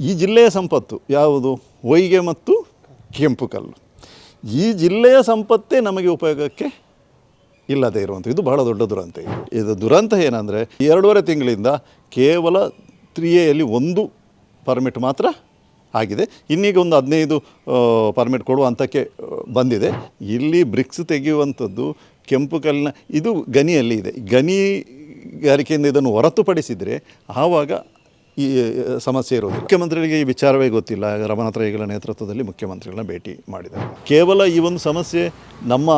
ಈ ಜಿಲ್ಲೆಯ ಸಂಪತ್ತು ಯಾವುದು? ಹೊಯ್ಗೆ ಮತ್ತು ಕೆಂಪು ಕಲ್ಲು. ಈ ಜಿಲ್ಲೆಯ ಸಂಪತ್ತೇ ನಮಗೆ ಉಪಯೋಗಕ್ಕೆ ಇಲ್ಲದೆ ಇರುವಂಥ ಇದು ಬಹಳ ದೊಡ್ಡ ದುರಂತ ಇದು. ದುರಂತ ಏನಂದರೆ, ಎರಡೂವರೆ ತಿಂಗಳಿಂದ ಕೇವಲ ತ್ರೀ ಅಲ್ಲಿ ಒಂದು ಪರ್ಮಿಟ್ ಮಾತ್ರ ಆಗಿದೆ. ಇನ್ನೀಗ ಒಂದು ಹದಿನೈದು ಪರ್ಮಿಟ್ ಕೊಡುವ ಹಂತಕ್ಕೆ ಬಂದಿದೆ. ಇಲ್ಲಿ ಬ್ರಿಕ್ಸ್ ತೆಗೆಯುವಂಥದ್ದು ಕೆಂಪು ಕಲ್ಲಿನ, ಇದು ಗನಿಯಲ್ಲಿ ಇದೆ. ಗನಿಗಾರಿಕೆಯಿಂದ ಇದನ್ನು ಹೊರತುಪಡಿಸಿದರೆ ಆವಾಗ ಈ ಸಮಸ್ಯೆ ಇರೋದು ಮುಖ್ಯಮಂತ್ರಿಗಳಿಗೆ ಈ ವಿಚಾರವೇ ಗೊತ್ತಿಲ್ಲ. ರಮನಾಥ ರೈಗಳ ನೇತೃತ್ವದಲ್ಲಿ ಮುಖ್ಯಮಂತ್ರಿಗಳನ್ನ ಭೇಟಿ ಮಾಡಿದ್ದಾರೆ. ಕೇವಲ ಈ ಒಂದು ಸಮಸ್ಯೆ ನಮ್ಮ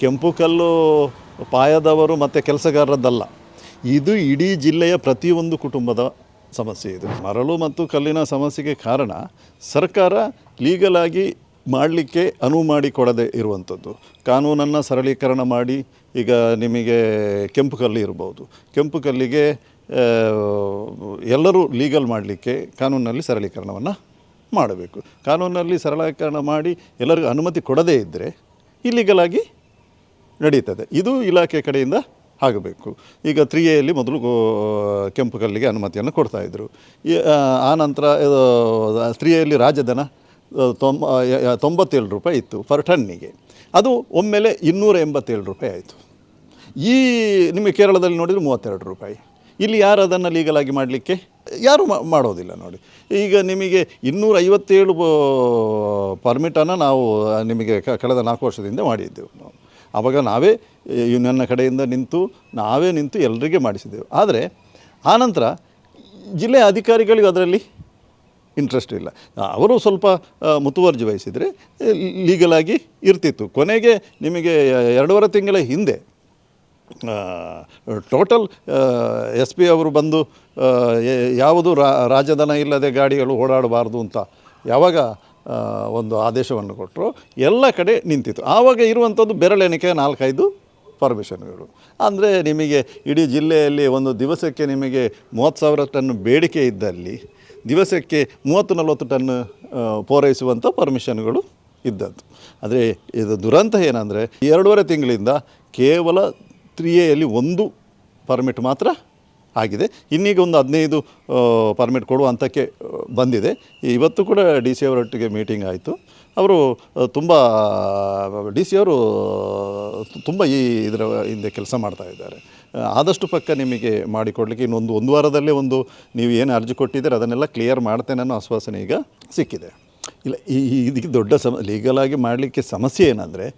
ಕೆಂಪು ಕಲ್ಲು ಪಾಯದವರು ಮತ್ತು ಕೆಲಸಗಾರರದ್ದಲ್ಲ. ಇದು ಇಡೀ ಜಿಲ್ಲೆಯ ಪ್ರತಿಯೊಂದು ಕುಟುಂಬದ ಸಮಸ್ಯೆ ಇದು. ಮರಳು ಮತ್ತು ಕಲ್ಲಿನ ಸಮಸ್ಯೆಗೆ ಕಾರಣ ಸರ್ಕಾರ ಲೀಗಲಾಗಿ ಮಾಡಲಿಕ್ಕೆ ಅನುವು ಮಾಡಿಕೊಡದೆ ಇರುವಂಥದ್ದು. ಕಾನೂನನ್ನು ಸರಳೀಕರಣ ಮಾಡಿ ಈಗ ನಿಮಗೆ ಕೆಂಪು ಕಲ್ಲು ಇರ್ಬೋದು. ಕೆಂಪು ಕಲ್ಲಿಗೆ ಎಲ್ಲರೂ ಲೀಗಲ್ ಮಾಡಲಿಕ್ಕೆ ಕಾನೂನಿನಲ್ಲಿ ಸರಳೀಕರಣವನ್ನು ಮಾಡಬೇಕು. ಕಾನೂನಲ್ಲಿ ಸರಳೀಕರಣ ಮಾಡಿ ಎಲ್ಲರಿಗೂ ಅನುಮತಿ ಕೊಡದೇ ಇದ್ದರೆ ಇಲ್ಲಿಗಲಾಗಿ ನಡೀತದೆ. ಇದು ಇಲಾಖೆ ಕಡೆಯಿಂದ ಆಗಬೇಕು. ಈಗ ತ್ರೀ ಎಯಲ್ಲಿ ಮೊದಲು ಕೆಂಪು ಕಲ್ಲಿಗೆ ಅನುಮತಿಯನ್ನು ಕೊಡ್ತಾಯಿದ್ರು ಆ, ನಂತರ ತ್ರೀ ಎಯಲ್ಲಿ ರಾಜಧನ ತೊಂಬ ತೊಂಬತ್ತೇಳು ರೂಪಾಯಿ ಇತ್ತು ಪರ್ ಟನ್ನಿಗೆ ಅದು ಒಮ್ಮೆಲೆ ಇನ್ನೂರ ಎಂಬತ್ತೇಳು ರೂಪಾಯಿ ಆಯಿತು. ಈ ನಿಮಗೆ ಕೇರಳದಲ್ಲಿ ನೋಡಿದರೆ ಮೂವತ್ತೆರಡು ರೂಪಾಯಿ. ಇಲ್ಲಿ ಯಾರು ಅದನ್ನು ಲೀಗಲಾಗಿ ಮಾಡಲಿಕ್ಕೆ? ಯಾರು ಮಾಡೋದಿಲ್ಲ ನೋಡಿ. ಈಗ ನಿಮಗೆ ಇನ್ನೂರ ಐವತ್ತೇಳು ಪರ್ಮಿಟನ್ನು ನಾವು ನಿಮಗೆ ಕಳೆದ ನಾಲ್ಕು ವರ್ಷದಿಂದ ಮಾಡಿದ್ದೆವು ನಾವು. ಆವಾಗ ನಾವೇ ನನ್ನ ಕಡೆಯಿಂದ ನಿಂತು, ನಾವೇ ನಿಂತು ಎಲ್ಲರಿಗೆ ಮಾಡಿಸಿದ್ದೆವು. ಆದರೆ ಆನಂತರ ಜಿಲ್ಲೆಯ ಅಧಿಕಾರಿಗಳಿಗೂ ಅದರಲ್ಲಿ ಇಂಟ್ರೆಸ್ಟ್ ಇಲ್ಲ. ಅವರು ಸ್ವಲ್ಪ ಮುತುವರ್ಜಿ ವಹಿಸಿದರೆ ಲೀಗಲಾಗಿ ಇರ್ತಿತ್ತು. ಕೊನೆಗೆ ನಿಮಗೆ ಎರಡೂವರೆ ತಿಂಗಳ ಹಿಂದೆ ಟೋಟಲ್ ಎಸ್ ಪಿ ಅವರು ಬಂದು ಯಾವುದು ರಾಜಧನ ಇಲ್ಲದೆ ಗಾಡಿಗಳು ಓಡಾಡಬಾರ್ದು ಅಂತ ಯಾವಾಗ ಒಂದು ಆದೇಶವನ್ನು ಕೊಟ್ಟರು, ಎಲ್ಲ ಕಡೆ ನಿಂತಿತ್ತು. ಆವಾಗ ಇರುವಂಥದ್ದು ಬೆರಳೆಣಿಕೆ ನಾಲ್ಕೈದು ಪರ್ಮಿಷನ್ಗಳು. ಅಂದರೆ ನಿಮಗೆ ಇಡೀ ಜಿಲ್ಲೆಯಲ್ಲಿ ಒಂದು ದಿವಸಕ್ಕೆ ನಿಮಗೆ ಮೂವತ್ತು ಸಾವಿರ ಟನ್ ಬೇಡಿಕೆ ಇದ್ದಲ್ಲಿ, ದಿವಸಕ್ಕೆ ಮೂವತ್ತು ನಲವತ್ತು ಟನ್ ಪೂರೈಸುವಂಥ ಪರ್ಮಿಷನ್ಗಳು ಇದ್ದದ್ದು. ಆದರೆ ಇದು ದುರಂತ ಏನಂದರೆ, ಎರಡೂವರೆ ತಿಂಗಳಿಂದ ಕೇವಲ ತ್ರೀ ಅಲ್ಲಿ ಒಂದು ಪರ್ಮಿಟ್ ಮಾತ್ರ ಆಗಿದೆ. ಇನ್ನೀಗ ಒಂದು ಹದಿನೈದು ಪರ್ಮಿಟ್ ಕೊಡುವ ಹಂತಕ್ಕೆ ಬಂದಿದೆ. ಇವತ್ತು ಕೂಡ ಡಿ ಸಿ ಅವರೊಟ್ಟಿಗೆ ಮೀಟಿಂಗ್ ಆಯಿತು. ಅವರು ತುಂಬ ಡಿ ಸಿ ಅವರು ತುಂಬ ಈ ಇದರ ಹಿಂದೆ ಕೆಲಸ ಮಾಡ್ತಾ ಇದ್ದಾರೆ. ಆದಷ್ಟು ಪಕ್ಕ ನಿಮಗೆ ಮಾಡಿಕೊಡ್ಲಿಕ್ಕೆ ಇನ್ನೊಂದು ಒಂದು ವಾರದಲ್ಲೇ ಒಂದು ನೀವು ಏನು ಅರ್ಜಿ ಕೊಟ್ಟಿದ್ದೀರ ಅದನ್ನೆಲ್ಲ ಕ್ಲಿಯರ್ ಮಾಡ್ತೇನೆ ಅನ್ನೋ ಆಶ್ವಾಸನೆ ಈಗ ಸಿಕ್ಕಿದೆ. ಇಲ್ಲ, ಈ- ಇದಕ್ಕೆ ದೊಡ್ಡ ಸಮ ಲೀಗಲಾಗಿ ಮಾಡಲಿಕ್ಕೆ ಸಮಸ್ಯೆ ಏನಂದರೆ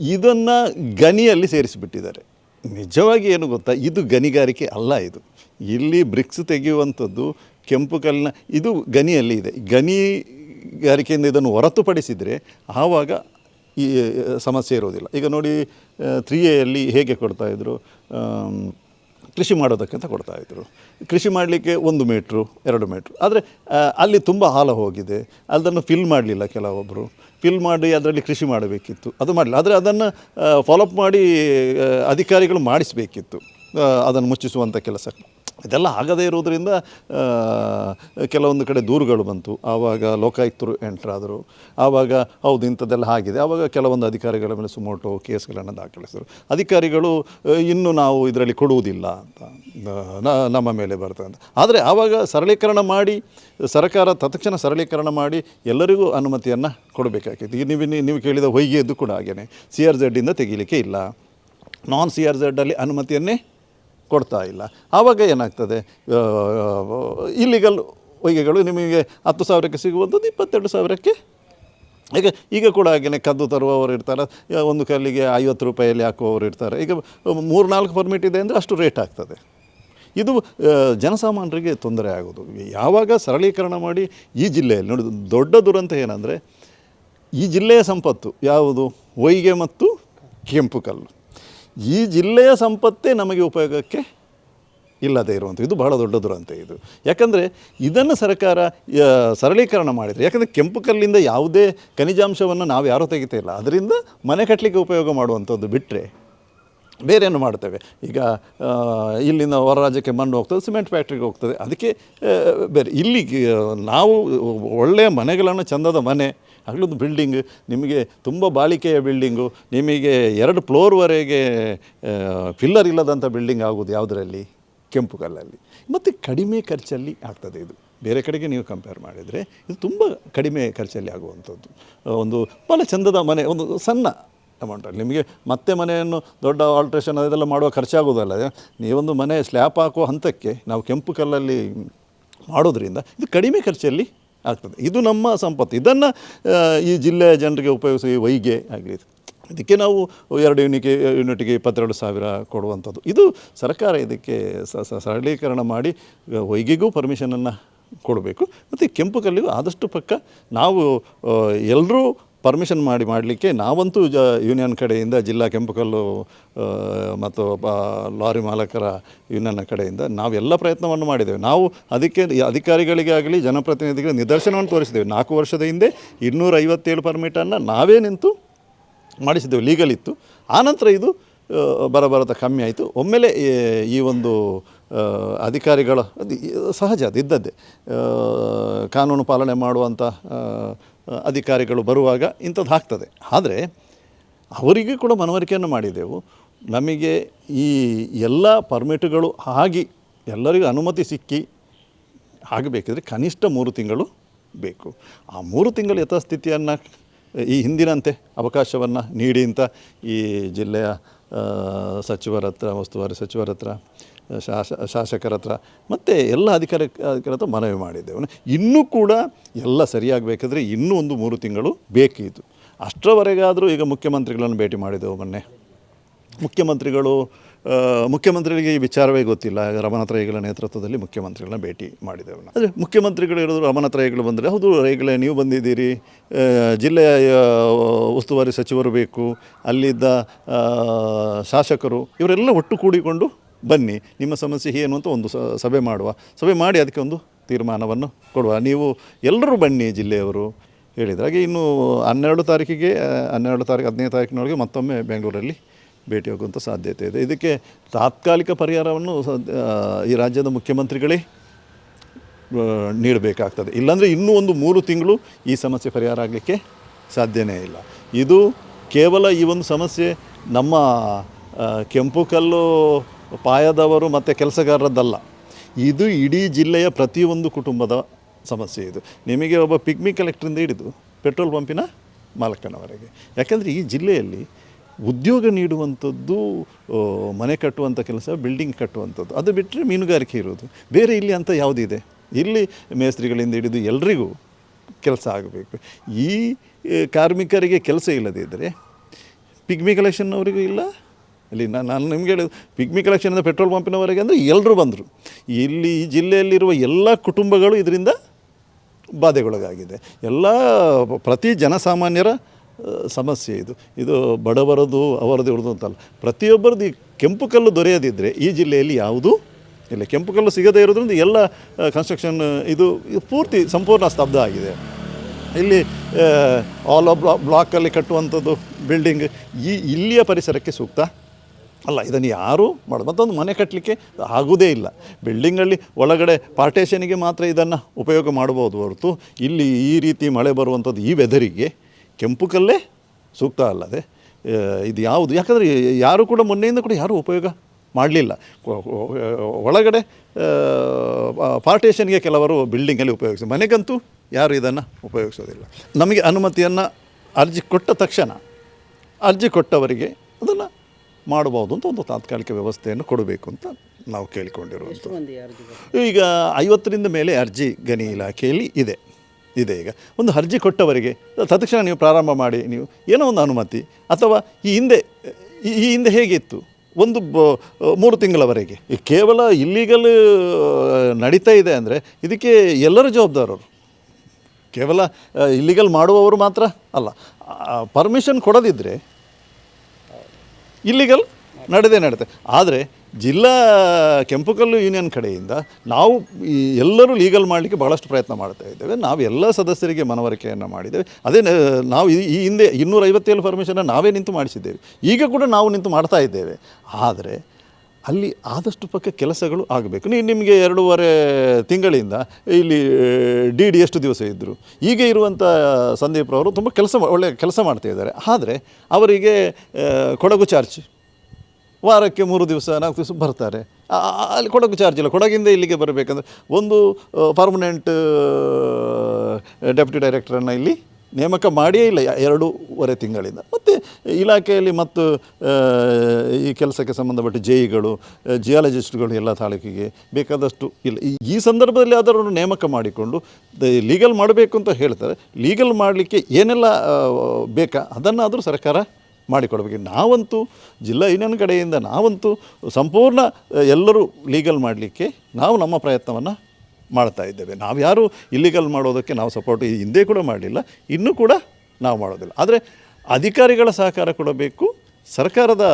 ಇದನ್ನು ಗನಿಯಲ್ಲಿ ಸೇರಿಸಿಬಿಟ್ಟಿದ್ದಾರೆ. ನಿಜವಾಗಿ ಏನು ಗೊತ್ತಾ? ಇದು ಗಣಿಗಾರಿಕೆ ಅಲ್ಲ ಇದು. ಇಲ್ಲಿ ಬ್ರಿಕ್ಸ್ ತೆಗೆಯುವಂಥದ್ದು ಕೆಂಪು ಕಲ್ಲಿನ, ಇದು ಗನಿಯಲ್ಲಿ ಇದೆ. ಗಣಿಗಾರಿಕೆಯಿಂದ ಇದನ್ನು ಹೊರತುಪಡಿಸಿದರೆ ಆವಾಗ ಈ ಸಮಸ್ಯೆ ಇರೋದಿಲ್ಲ ಈಗ ನೋಡಿ ತ್ರೀ ಎಯಲ್ಲಿ ಹೇಗೆ ಕೊಡ್ತಾಯಿದ್ರು ಕೃಷಿ ಮಾಡೋದಕ್ಕಂತ ಕೊಡ್ತಾಯಿದ್ರು ಕೃಷಿ ಮಾಡಲಿಕ್ಕೆ ಒಂದು ಮೀಟ್ರು, ಎರಡು ಮೀಟ್ರು. ಆದರೆ ಅಲ್ಲಿ ತುಂಬ ಹಾಲು ಹೋಗಿದೆ. ಅದನ್ನು ಫಿಲ್ ಮಾಡಲಿಲ್ಲ ಕೆಲವೊಬ್ಬರು ಫಿಲ್ ಮಾಡಿ ಅದರಲ್ಲಿ ಕೃಷಿ ಮಾಡಬೇಕಿತ್ತು. ಅದು ಮಾಡಲಿಲ್ಲ. ಆದರೆ ಅದನ್ನು ಫಾಲೋಅಪ್ ಮಾಡಿ ಅಧಿಕಾರಿಗಳು ಮಾಡಿಸಬೇಕಿತ್ತು. ಅದನ್ನು ಮುಚ್ಚಿಸುವಂಥ ಕೆಲಸ. ಇದೆಲ್ಲ ಆಗದೇ ಇರೋದರಿಂದ ಕೆಲವೊಂದು ಕಡೆ ದೂರುಗಳು ಬಂತು. ಆವಾಗ ಲೋಕಾಯುಕ್ತರು ಎಂಟ್ರಾದರು ಆವಾಗ ಹೌದು, ಇಂಥದ್ದೆಲ್ಲ ಆಗಿದೆ. ಆವಾಗ ಕೆಲವೊಂದು ಅಧಿಕಾರಿಗಳ ಮೇಲೆ ಸುಮೋಟೋ ಕೇಸ್ಗಳನ್ನು ದಾಖಲಿಸಿದರು. ಅಧಿಕಾರಿಗಳು ಇನ್ನು ನಾವು ಇದರಲ್ಲಿ ಕೊಡುವುದಿಲ್ಲ ಅಂತ ನಮ್ಮ ಮೇಲೆ ಬರ್ತದೆ ಅಂತ. ಆದರೆ ಆವಾಗ ಸರಳೀಕರಣ ಮಾಡಿ, ಸರ್ಕಾರ ತತ್ಕ್ಷಣ ಸರಳೀಕರಣ ಮಾಡಿ ಎಲ್ಲರಿಗೂ ಅನುಮತಿಯನ್ನು ಕೊಡಬೇಕಾಗಿತ್ತು. ಈಗ ನೀವು ನೀವು ಕೇಳಿದ ಹೊಯ್ಗೆಯದ್ದು ಕೂಡ ಹಾಗೆಯೇ ಸಿ ಆರ್ ಝೆಡ್ಡಿಂದ ತೆಗೀಲಿಕ್ಕೆ ಇಲ್ಲ. ನಾನ್ ಸಿ ಆರ್ ಝೆಡ್ಡಲ್ಲಿ ಅನುಮತಿಯನ್ನೇ ಕೊಡ್ತಾ ಇಲ್ಲ. ಆವಾಗ ಏನಾಗ್ತದೆ? ಇಲ್ಲಿಗಲ್ ಹೊಯ್ಗೆಗಳು ನಿಮಗೆ ಹತ್ತು ಸಾವಿರಕ್ಕೆ ಸಿಗುವಂಥದ್ದು, ಇಪ್ಪತ್ತೆರಡು ಸಾವಿರಕ್ಕೆ. ಈಗ ಈಗ ಕೂಡ ಹಾಗೆಯೇ ಕದ್ದು ತರುವವರು ಇರ್ತಾರೆ. ಒಂದು ಕಲ್ಲಿಗೆ ಐವತ್ತು ರೂಪಾಯಲ್ಲಿ ಹಾಕುವವರು ಇರ್ತಾರೆ. ಈಗ ಮೂರು ನಾಲ್ಕು ಪರ್ಮಿಟ್ ಇದೆ ಅಂದರೆ ಅಷ್ಟು ರೇಟ್ ಆಗ್ತದೆ. ಇದು ಜನಸಾಮಾನ್ಯರಿಗೆ ತೊಂದರೆ ಆಗೋದು. ಯಾವಾಗ ಸರಳೀಕರಣ ಮಾಡಿ ಈ ಜಿಲ್ಲೆಯಲ್ಲಿ, ನೋಡಿ, ದೊಡ್ಡ ದುರಂತ ಏನಂದರೆ, ಈ ಜಿಲ್ಲೆಯ ಸಂಪತ್ತು ಯಾವುದು? ಹೊಯ್ಗೆ ಮತ್ತು ಕೆಂಪು ಕಲ್ಲು. ಈ ಜಿಲ್ಲೆಯ ಸಂಪತ್ತೇ ನಮಗೆ ಉಪಯೋಗಕ್ಕೆ ಇಲ್ಲದೆ ಇರುವಂಥ ಇದು ಬಹಳ ದೊಡ್ಡ ದುರಂತ ಇದು. ಯಾಕಂದರೆ ಇದನ್ನು ಸರ್ಕಾರ ಸರಳೀಕರಣ ಮಾಡಿದರೆ, ಯಾಕಂದರೆ ಕೆಂಪು ಕಲ್ಲಿಂದ ಯಾವುದೇ ಖನಿಜಾಂಶವನ್ನು ನಾವು ಯಾರೂ ತೆಗಿತಾ ಇಲ್ಲ ಅದರಿಂದ ಮನೆ ಕಟ್ಟಲಿಕ್ಕೆ ಉಪಯೋಗ ಮಾಡುವಂಥದ್ದು ಬಿಟ್ಟರೆ ಬೇರೇನು ಮಾಡ್ತೇವೆ? ಈಗ ಇಲ್ಲಿಂದ ಹೊರ ರಾಜ್ಯಕ್ಕೆ ಮಣ್ಣು ಹೋಗ್ತದೆ, ಸಿಮೆಂಟ್ ಫ್ಯಾಕ್ಟ್ರಿಗೆ ಹೋಗ್ತದೆ. ಅದಕ್ಕೆ ಬೇರೆ. ಇಲ್ಲಿ ನಾವು ಒಳ್ಳೆಯ ಮನೆಗಳನ್ನು, ಚಂದದ ಮನೆ ಆಗಲೊಂದು ಬಿಲ್ಡಿಂಗ್ ನಿಮಗೆ ತುಂಬ ಬಾಳಿಕೆಯ ಬಿಲ್ಡಿಂಗು ನಿಮಗೆ ಎರಡು ಫ್ಲೋರ್ವರೆಗೆ ಫಿಲ್ಲರ್ ಇಲ್ಲದಂಥ ಬಿಲ್ಡಿಂಗ್ ಆಗೋದು ಯಾವುದರಲ್ಲಿ? ಕೆಂಪು ಕಲ್ಲಲ್ಲಿ ಮತ್ತು ಕಡಿಮೆ ಖರ್ಚಲ್ಲಿ ಆಗ್ತದೆ ಇದು. ಬೇರೆ ಕಡೆಗೆ ನೀವು ಕಂಪೇರ್ ಮಾಡಿದರೆ ಇದು ತುಂಬ ಕಡಿಮೆ ಖರ್ಚಲ್ಲಿ ಆಗುವಂಥದ್ದು. ಒಂದು ಭಾಳ ಚಂದದ ಮನೆ, ಒಂದು ಸಣ್ಣ ಅಮೌಂಟಲ್ಲಿ ನಿಮಗೆ ಮತ್ತೆ ಮನೆಯನ್ನು ದೊಡ್ಡ ಆಲ್ಟ್ರೇಷನ್ ಅದೆಲ್ಲ ಮಾಡುವ ಖರ್ಚಾಗೋದಲ್ಲ. ನೀವೊಂದು ಮನೆ ಸ್ಲ್ಯಾಪ್ ಹಾಕುವ ಹಂತಕ್ಕೆ ನಾವು ಕೆಂಪು ಕಲ್ಲಲ್ಲಿ ಮಾಡೋದ್ರಿಂದ ಇದು ಕಡಿಮೆ ಖರ್ಚಲ್ಲಿ ಆಗ್ತದೆ. ಇದು ನಮ್ಮ ಸಂಪತ್ತು. ಇದನ್ನು ಈ ಜಿಲ್ಲೆಯ ಜನರಿಗೆ ಉಪಯೋಗಿಸಿ ವೈಗೆ ಆಗಲಿ ಇದಕ್ಕೆ ನಾವು ಎರಡು ಯೂನಿಟ್ಗೆ ಯೂನಿಟ್ಗೆ ಇಪ್ಪತ್ತೆರಡು ಸಾವಿರ ಕೊಡುವಂಥದ್ದು. ಇದು ಸರ್ಕಾರ ಇದಕ್ಕೆ ಸರಳೀಕರಣ ಮಾಡಿ ವೈಗೆಗೂ ಪರ್ಮಿಷನನ್ನು ಕೊಡಬೇಕು. ಮತ್ತು ಕೆಂಪು ಕಲ್ಲಿಗೂ ಆದಷ್ಟು ಪಕ್ಕ ನಾವು ಎಲ್ಲರೂ ಪರ್ಮಿಷನ್ ಮಾಡಿ ಮಾಡಲಿಕ್ಕೆ ನಾವಂತೂ ಜ ಯೂನಿಯನ್ ಕಡೆಯಿಂದ ಜಿಲ್ಲಾ ಕೆಂಪುಕಲ್ಲು ಮತ್ತು ಲಾರಿ ಮಾಲಕರ ಯೂನಿಯನ್ನ ಕಡೆಯಿಂದ ನಾವೆಲ್ಲ ಪ್ರಯತ್ನವನ್ನು ಮಾಡಿದ್ದೇವೆ. ನಾವು ಅದಕ್ಕೆ ಅಧಿಕಾರಿಗಳಿಗೆ ಆಗಲಿ, ಜನಪ್ರತಿನಿಧಿಗಳಿಗೆ ನಿದರ್ಶನವನ್ನು ತೋರಿಸಿದ್ದೇವೆ. ನಾಲ್ಕು ವರ್ಷದ ಹಿಂದೆ ಇನ್ನೂರ ಐವತ್ತೇಳು ಪರ್ಮಿಟನ್ನು ನಾವೇ ನಿಂತು ಮಾಡಿಸಿದ್ದೇವೆ. ಲೀಗಲ್ ಇತ್ತು. ಆನಂತರ ಇದು ಬರಬರದ ಬರ ಕಮ್ಮಿ ಆಯಿತು. ಒಮ್ಮೆಲೆ, ಈ ಒಂದು ಅಧಿಕಾರಿಗಳ ಸಹಜ, ಅದು ಇದ್ದದ್ದೇ. ಕಾನೂನು ಪಾಲನೆ ಮಾಡುವಂಥ ಅಧಿಕಾರಿಗಳು ಬರುವಾಗ ಇಂಥದ್ದು ಆಗ್ತದೆ. ಆದರೆ ಅವರಿಗೆ ಕೂಡ ಮನವರಿಕೆಯನ್ನು ಮಾಡಿದೆವು. ನಮಗೆ ಈ ಎಲ್ಲ ಪರ್ಮಿಟ್ಗಳು ಆಗಿ ಎಲ್ಲರಿಗೂ ಅನುಮತಿ ಸಿಕ್ಕಿ ಆಗಬೇಕಿದ್ರೆ ಕನಿಷ್ಠ ಮೂರು ತಿಂಗಳು ಬೇಕು. ಆ ಮೂರು ತಿಂಗಳು ಯಥಾಸ್ಥಿತಿಯನ್ನು ಈ ಹಿಂದಿನಂತೆ ಅವಕಾಶವನ್ನು ನೀಡಿ ಅಂತ ಈ ಜಿಲ್ಲೆಯ ಸಚಿವರ ಹತ್ರ, ಉಸ್ತುವಾರಿ ಸಚಿವರ ಹತ್ರ ಶಾಸ, ಶಾಸಕರ ಹತ್ರ. ಮತ್ತು ಎಲ್ಲ ಅಧಿಕಾರಿ, ಅಧಿಕಾರ ಹತ್ರ ಮನವಿ ಮಾಡಿದ್ದೆವು. ಇನ್ನೂ ಕೂಡ ಎಲ್ಲ ಸರಿಯಾಗಬೇಕಾದ್ರೆ ಇನ್ನೂ ಒಂದು ಮೂರು ತಿಂಗಳು ಬೇಕಿತ್ತು. ಅಷ್ಟರವರೆಗಾದರೂ ಈಗ ಮುಖ್ಯಮಂತ್ರಿಗಳನ್ನು ಭೇಟಿ ಮಾಡಿದೆವು ಮೊನ್ನೆ. ಮುಖ್ಯಮಂತ್ರಿಗಳು ಮುಖ್ಯಮಂತ್ರಿಗಳಿಗೆ ಈ ವಿಚಾರವೇ ಗೊತ್ತಿಲ್ಲ. ರಮನಾಥ ರೈಗಳ ನೇತೃತ್ವದಲ್ಲಿ ಮುಖ್ಯಮಂತ್ರಿಗಳನ್ನ ಭೇಟಿ ಮಾಡಿದೆವು ಅಂದರೆ ಮುಖ್ಯಮಂತ್ರಿಗಳು ಇರೋದು ರಮನಾಥ ರೈಗಳು ಬಂದರೆ, ಹೌದು, ರೈಗಳೇ, ನೀವು ಬಂದಿದ್ದೀರಿ. ಜಿಲ್ಲೆಯ ಉಸ್ತುವಾರಿ ಸಚಿವರು ಬೇಕು. ಅಲ್ಲಿದ್ದ ಶಾಸಕರು, ಇವರೆಲ್ಲ ಒಟ್ಟು ಕೂಡಿಕೊಂಡು ಬನ್ನಿ, ನಿಮ್ಮ ಸಮಸ್ಯೆ ಏನು ಅಂತ ಒಂದು ಸಭೆ ಮಾಡುವ. ಸಭೆ ಮಾಡಿ ಅದಕ್ಕೆ ಒಂದು ತೀರ್ಮಾನವನ್ನು ಕೊಡುವ. ನೀವು ಎಲ್ಲರೂ ಬನ್ನಿ ಜಿಲ್ಲೆಯವರು, ಹೇಳಿದರೆ. ಹಾಗೆ ಇನ್ನು ಹನ್ನೆರಡು ತಾರೀಕಿಗೆ ಹನ್ನೆರಡು ತಾರೀಕು, ಹದಿನೈದು ತಾರೀಕಿನೊಳಗೆ ಮತ್ತೊಮ್ಮೆ ಬೆಂಗಳೂರಲ್ಲಿ ಭೇಟಿ ಹೋಗುವಂಥ ಸಾಧ್ಯತೆ ಇದೆ. ಇದಕ್ಕೆ ತಾತ್ಕಾಲಿಕ ಪರಿಹಾರವನ್ನು ಈ ರಾಜ್ಯದ ಮುಖ್ಯಮಂತ್ರಿಗಳೇ ನೀಡಬೇಕಾಗ್ತದೆ. ಇಲ್ಲಾಂದರೆ ಇನ್ನೂ ಒಂದು ಮೂರು ತಿಂಗಳು ಈ ಸಮಸ್ಯೆ ಪರಿಹಾರ ಆಗಲಿಕ್ಕೆ ಸಾಧ್ಯವೇ ಇಲ್ಲ. ಇದು ಕೇವಲ ಈ ಒಂದು ಸಮಸ್ಯೆ ನಮ್ಮ ಕೆಂಪು ಕಲ್ಲು ಪಾಯದವರು ಮತ್ತು ಕೆಲಸಗಾರರದ್ದಲ್ಲ. ಇದು ಇಡೀ ಜಿಲ್ಲೆಯ ಪ್ರತಿಯೊಂದು ಕುಟುಂಬದ ಸಮಸ್ಯೆ ಇದು. ನಿಮಗೆ ಒಬ್ಬ ಪಿಗ್ಮಿ ಕಲೆಕ್ಟ್ರಿಂದ ಹಿಡಿದು ಪೆಟ್ರೋಲ್ ಪಂಪಿನ ಮಾಲಕನವರೆಗೆ. ಯಾಕೆಂದರೆ ಈ ಜಿಲ್ಲೆಯಲ್ಲಿ ಉದ್ಯೋಗ ನೀಡುವಂಥದ್ದು ಮನೆ ಕಟ್ಟುವಂಥ ಕೆಲಸ ಬಿಲ್ಡಿಂಗ್ ಕಟ್ಟುವಂಥದ್ದು. ಅದು ಬಿಟ್ಟರೆ ಮೀನುಗಾರಿಕೆ ಇರೋದು. ಬೇರೆ ಇಲ್ಲಿ ಅಂತ ಯಾವುದಿದೆ? ಇಲ್ಲಿ ಮೇಸ್ತ್ರಿಗಳಿಂದ ಹಿಡಿದು ಎಲ್ರಿಗೂ ಕೆಲಸ ಆಗಬೇಕು. ಈ ಕಾರ್ಮಿಕರಿಗೆ ಕೆಲಸ ಇಲ್ಲದಿದ್ದರೆ ಪಿಗ್ಮಿ ಕಲೆಕ್ಷನ್ ಅವರಿಗೂ ಇಲ್ಲ ಇಲ್ಲಿ ನಾನು ನಿಮ್ಗೆ ಹೇಳಿದ ಪಿಗ್ಮಿ ಕಲೆಕ್ಷನಿಂದ ಪೆಟ್ರೋಲ್ ಪಂಪಿನವರೆಗೆ ಅಂದರೆ ಎಲ್ಲರೂ ಬಂದರು. ಇಲ್ಲಿ ಈ ಜಿಲ್ಲೆಯಲ್ಲಿರುವ ಎಲ್ಲ ಕುಟುಂಬಗಳು ಇದರಿಂದ ಬಾಧೆಗೊಳಗಾಗಿದೆ. ಎಲ್ಲ ಪ್ರತಿ ಜನಸಾಮಾನ್ಯರ ಸಮಸ್ಯೆ ಇದು. ಇದು ಬಡವರದು, ಅವರದು ಇವ್ರದ್ದು ಅಂತಲ್ಲ. ಪ್ರತಿಯೊಬ್ಬರದ್ದು ಈ ಕೆಂಪು ಕಲ್ಲು ದೊರೆಯದಿದ್ದರೆ ಈ ಜಿಲ್ಲೆಯಲ್ಲಿ ಯಾವುದೂ ಇಲ್ಲ. ಕೆಂಪು ಕಲ್ಲು ಸಿಗದೇ ಇರೋದ್ರಿಂದ ಎಲ್ಲ ಕನ್ಸ್ಟ್ರಕ್ಷನ್ ಇದು ಪೂರ್ತಿ ಸಂಪೂರ್ಣ ಸ್ತಬ್ಧ ಆಗಿದೆ. ಇಲ್ಲಿ ಆಲ್ ಬ್ಲಾ ಬ್ಲಾಕಲ್ಲಿ ಕಟ್ಟುವಂಥದ್ದು ಬಿಲ್ಡಿಂಗ್ ಈ ಇಲ್ಲಿಯ ಪರಿಸರಕ್ಕೆ ಸೂಕ್ತ. ಅಲ್ಲ, ಇದನ್ನು ಯಾರೂ ಮಾಡೋದು. ಮತ್ತೊಂದು ಮನೆ ಕಟ್ಟಲಿಕ್ಕೆ ಆಗುವುದೇ ಇಲ್ಲ. ಬಿಲ್ಡಿಂಗಲ್ಲಿ ಒಳಗಡೆ ಪಾರ್ಟೇಷನಿಗೆ ಮಾತ್ರ ಇದನ್ನು ಉಪಯೋಗ ಮಾಡ್ಬೋದು ಹೊರತು ಇಲ್ಲಿ ಈ ರೀತಿ ಮಳೆ ಬರುವಂಥದ್ದು ಈ ವೆದರಿಗೆ ಕೆಂಪು ಕಲ್ಲೇ ಸೂಕ್ತ ಅಲ್ಲದೆ ಇದು ಯಾವುದು? ಯಾಕಂದರೆ ಯಾರು ಕೂಡ ಮೊನ್ನೆಯಿಂದ ಕೂಡ ಯಾರೂ ಉಪಯೋಗ ಮಾಡಲಿಲ್ಲ. ಒಳಗಡೆ ಪಾರ್ಟೇಷನ್ಗೆ ಕೆಲವರು ಬಿಲ್ಡಿಂಗಲ್ಲಿ ಉಪಯೋಗಿಸಿ, ಮನೆಗಂತೂ ಯಾರು ಇದನ್ನು ಉಪಯೋಗಿಸೋದಿಲ್ಲ. ನಮಗೆ ಅನುಮತಿಯನ್ನು ಅರ್ಜಿ ಕೊಟ್ಟ ತಕ್ಷಣ, ಅರ್ಜಿ ಕೊಟ್ಟವರಿಗೆ ಮಾಡಬಹುದು ಅಂತ ಒಂದು ತಾತ್ಕಾಲಿಕ ವ್ಯವಸ್ಥೆಯನ್ನು ಕೊಡಬೇಕು ಅಂತ ನಾವು ಕೇಳಿಕೊಂಡಿರುವಂಥ ಈಗ ಐವತ್ತರಿಂದ ಮೇಲೆ ಅರ್ಜಿ ಗಣಿ ಇಲಾಖೆಯಲ್ಲಿ ಇದೆ. ಇದೆ ಈಗ. ಒಂದು ಅರ್ಜಿ ಕೊಟ್ಟವರಿಗೆ ತತ್ಕ್ಷಣ ನೀವು ಪ್ರಾರಂಭ ಮಾಡಿ ನೀವು ಏನೋ ಒಂದು ಅನುಮತಿ ಅಥವಾ ಈ ಹಿಂದೆ ಈ ಈ ಹಿಂದೆ ಹೇಗಿತ್ತು? ಒಂದು ಬ ಮೂರು ತಿಂಗಳವರೆಗೆ. ಕೇವಲ ಇಲ್ಲಿಗಲ್ ನಡೀತಾ ಇದೆ ಅಂದರೆ ಇದಕ್ಕೆ ಎಲ್ಲರ ಜವಾಬ್ದಾರರು. ಕೇವಲ ಇಲ್ಲಿಗಲ್ ಮಾಡುವವರು ಮಾತ್ರ ಅಲ್ಲ. ಪರ್ಮಿಷನ್ ಕೊಡದಿದ್ದರೆ ಇಲ್ಲಿಗಲ್ ನಡೆದೇ ನಡೆಯುತ್ತೆ. ಆದರೆ ಜಿಲ್ಲಾ ಕೆಂಪುಕಲ್ಲು ಯೂನಿಯನ್ ಕಡೆಯಿಂದ ನಾವು ಎಲ್ಲರೂ ಲೀಗಲ್ ಮಾಡಲಿಕ್ಕೆ ಭಾಳಷ್ಟು ಪ್ರಯತ್ನ ಮಾಡ್ತಾ ಇದ್ದೇವೆ. ನಾವು ಎಲ್ಲ ಸದಸ್ಯರಿಗೆ ಮನವರಿಕೆಯನ್ನು ಮಾಡಿದ್ದೇವೆ. ಅದೇ ನಾವು ಈ ಈ ಹಿಂದೆ ಇನ್ನೂರೈವತ್ತೇಳು ಪರ್ಮಿಷನ್ನ ನಾವೇ ನಿಂತು ಮಾಡಿಸಿದ್ದೇವೆ. ಈಗ ಕೂಡ ನಾವು ನಿಂತು ಮಾಡ್ತಾ ಇದ್ದೇವೆ. ಆದರೆ ಅಲ್ಲಿ ಆದಷ್ಟು ಪಕ್ಕ ಕೆಲಸಗಳು ಆಗಬೇಕು. ನೀವು ನಿಮಗೆ ಎರಡೂವರೆ ತಿಂಗಳಿಂದ ಇಲ್ಲಿ ಡಿ ಡಿ ಎಷ್ಟು ದಿವಸ ಇದ್ದರು ಈಗ ಇರುವಂಥ ಸಂದೀಪ್ ಅವರು ತುಂಬ ಕೆಲಸ ಒಳ್ಳೆಯ ಕೆಲಸ ಮಾಡ್ತಾ ಇದ್ದಾರೆ. ಆದರೆ ಅವರಿಗೆ ಕೊಡಗು ಚಾರ್ಜ್. ವಾರಕ್ಕೆ ಮೂರು ದಿವಸ, ನಾಲ್ಕು ದಿವಸ ಬರ್ತಾರೆ. ಅಲ್ಲಿ ಕೊಡಗು ಚಾರ್ಜ್ ಇಲ್ಲ. ಕೊಡಗಿಂದ ಇಲ್ಲಿಗೆ ಬರಬೇಕಂದ್ರೆ ಒಂದು ಪರ್ಮನೆಂಟ್ ಡೆಪ್ಯೂಟಿ ಡೈರೆಕ್ಟ್ರನ್ನು ಇಲ್ಲಿ ನೇಮಕ ಮಾಡಿಯೇ ಇಲ್ಲ, ಎರಡೂವರೆ ತಿಂಗಳಿಂದ. ಮತ್ತು ಇಲಾಖೆಯಲ್ಲಿ ಮತ್ತು ಈ ಕೆಲಸಕ್ಕೆ ಸಂಬಂಧಪಟ್ಟ ಜೇಇಗಳು ಜಿಯಾಲಜಿಸ್ಟ್ಗಳು ಎಲ್ಲ ತಾಲೂಕಿಗೆ ಬೇಕಾದಷ್ಟು ಇಲ್ಲ. ಈ- ಸಂದರ್ಭದಲ್ಲಿ ಅದರನ್ನು ನೇಮಕ ಮಾಡಿಕೊಂಡು ಲೀಗಲ್ ಮಾಡಬೇಕು ಅಂತ ಹೇಳ್ತಾರೆ. ಲೀಗಲ್ ಮಾಡಲಿಕ್ಕೆ ಏನೆಲ್ಲ ಬೇಕಾ? ಅದನ್ನಾದರೂ ಸರ್ಕಾರ ಮಾಡಿಕೊಡ್ಬೇಕು. ನಾವಂತೂ, ಜಿಲ್ಲಾ ಯೂನಿಯನ್ ಕಡೆಯಿಂದ ನಾವಂತೂ ಸಂಪೂರ್ಣ, ಎಲ್ಲರೂ ಲೀಗಲ್ ಮಾಡಲಿಕ್ಕೆ ನಾವು ನಮ್ಮ ಪ್ರಯತ್ನವನ್ನು ಮಾಡ್ತಾ ಇದ್ದೇವೆ. ನಾವು ಯಾರು ಇಲ್ಲಿಗಲ್ ಮಾಡೋದಕ್ಕೆ ನಾವು ಸಪೋರ್ಟ್ ಹಿಂದೆ ಕೂಡ ಮಾಡಲಿಲ್ಲ, ಇನ್ನೂ ಕೂಡ ನಾವು ಮಾಡೋದಿಲ್ಲ. ಆದರೆ ಅಧಿಕಾರಿಗಳ ಸಹಕಾರ ಕೊಡಬೇಕು ಸರ್ಕಾರದ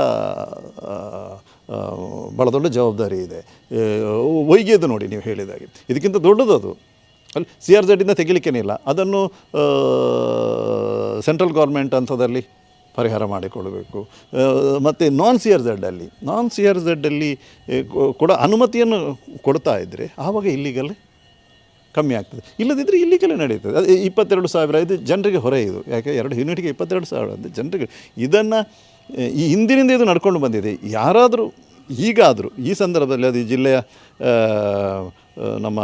ಭಾಳ ದೊಡ್ಡ ಜವಾಬ್ದಾರಿ ಇದೆ. ಒಯ್ಗೆದು ನೋಡಿ ನೀವು ಹೇಳಿದಾಗೆ. ಇದಕ್ಕಿಂತ ದೊಡ್ಡದು ಅದು ಅಲ್ಲಿ ಸಿ ಆರ್ ಝಡ್ಡಿಂದ ತೆಗಿಲಿಕ್ಕೇನಿಲ್ಲ ಅದನ್ನು ಸೆಂಟ್ರಲ್ ಗೌರ್ಮೆಂಟ್ ಅಂಥದಲ್ಲಿ ಪರಿಹಾರ ಮಾಡಿಕೊಳ್ಳಬೇಕು ಮತ್ತು ನಾನ್ ಸಿ ಆರ್ ಝಡ್ಡಲ್ಲಿ ನಾನ್ ಸಿ ಆರ್ ಝಡ್ಡಲ್ಲಿ ಕೂಡ ಅನುಮತಿಯನ್ನು ಕೊಡ್ತಾ ಇದ್ದರೆ ಆವಾಗ ಇಲ್ಲಿಗಲ್ ಕಮ್ಮಿ ಆಗ್ತದೆ. ಇಲ್ಲದಿದ್ದರೆ ಇಲ್ಲಿಗೆಲ್ಲ ನಡೆಯುತ್ತದೆ. ಅದು ಇಪ್ಪತ್ತೆರಡು ಸಾವಿರ, ಇದು ಜನರಿಗೆ ಹೊರೆ ಇದು. ಯಾಕೆ? ಎರಡು ಯೂನಿಟ್ಗೆ ಇಪ್ಪತ್ತೆರಡು ಸಾವಿರ ಅಂದರೆ ಜನರಿಗೆ. ಇದನ್ನು ಈ ಹಿಂದಿನಿಂದ ಇದು ನಡ್ಕೊಂಡು ಬಂದಿದೆ. ಯಾರಾದರೂ, ಈಗಾದರೂ, ಈ ಸಂದರ್ಭದಲ್ಲಿ ಅದು ಈ ಜಿಲ್ಲೆಯ ನಮ್ಮ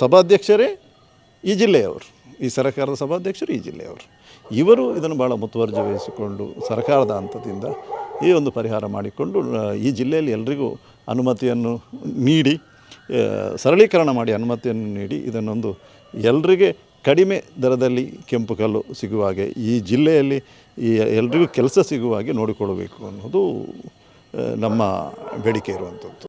ಸಭಾಧ್ಯಕ್ಷರೇ ಈ ಜಿಲ್ಲೆಯವರು. ಈ ಸರ್ಕಾರದ ಸಭಾಧ್ಯಕ್ಷರು ಈ ಜಿಲ್ಲೆಯವರು. ಇವರು ಇದನ್ನು ಭಾಳ ಮುತುವರ್ಜಿ ವಹಿಸಿಕೊಂಡು ಸರ್ಕಾರದ ಹಂತದಿಂದ ಈ ಒಂದು ಪರಿಹಾರ ಮಾಡಿಕೊಂಡು ಈ ಜಿಲ್ಲೆಯಲ್ಲಿ ಎಲ್ರಿಗೂ ಅನುಮತಿಯನ್ನು ನೀಡಿ ಸರಳೀಕರಣ ಮಾಡಿ ಅನುಮತಿಯನ್ನು ನೀಡಿ ಇದನ್ನೊಂದು ಎಲ್ರಿಗೆ ಕಡಿಮೆ ದರದಲ್ಲಿ ಕೆಂಪು ಕಲ್ಲು ಸಿಗುವ ಹಾಗೆ ಈ ಜಿಲ್ಲೆಯಲ್ಲಿ ಈ ಎಲ್ರಿಗೂ ಕೆಲಸ ಸಿಗುವ ಹಾಗೆ ನೋಡಿಕೊಳ್ಳಬೇಕು ಅನ್ನೋದು ನಮ್ಮ ಬೇಡಿಕೆ ಇರುವಂಥದ್ದು.